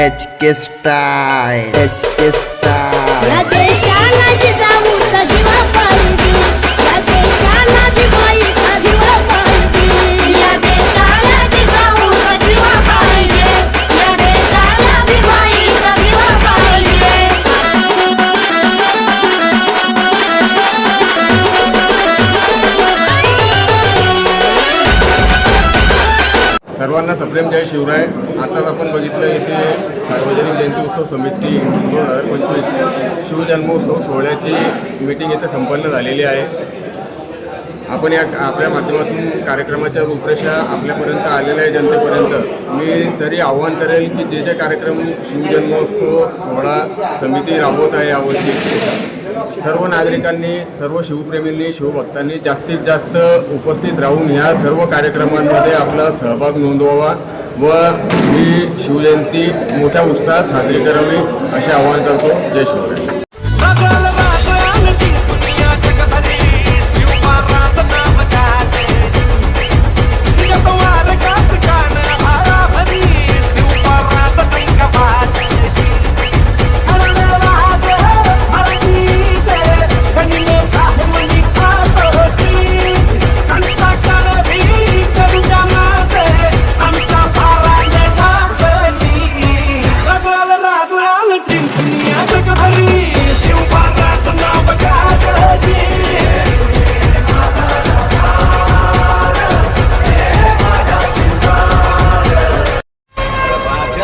H K style H K style सर्वांना सप्रेम जय शिवराय. आताच आपण बघितलं इथे सार्वजनिक जयंती उत्सव समिती दोन हजार पंचवीस शिवजन्मोत्सव सोहळ्याची मीटिंग येथे संपन्न झालेली आहे. आपण या आपल्या माध्यमातून कार्यक्रमाच्या रूपरेषा आपल्यापर्यंत आलेल्या आहे जनतेपर्यंत. मी तरी आव्हान करेल की जे जे कार्यक्रम शिवजन्मोत्सव सोहळा समिती राबवत आहे यावर्षी सर्व नागरिकांनी सर्व शिवप्रेमींनी शिवभक्तांनी जास्तीत जास्त उपस्थित राहून ह्या सर्व कार्यक्रमांमध्ये आपला सहभाग नोंदवावा व ही शिवजयंती मोठ्या उत्साहात साजरी करावी असे आवाहन करतो. जय शिवराय.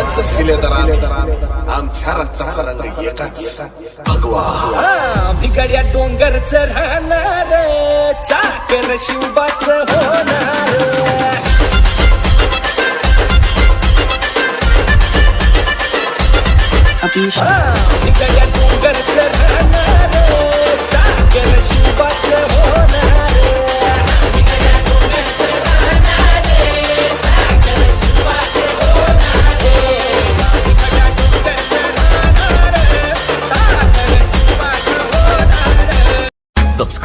राजाचं शिलेदार आमच्या रक्ताचा रंग एकच भगवा बिगड्या डोंगरच राहणार चाकर शिवबाच होणार. बिगड्या डोंगरच राहणार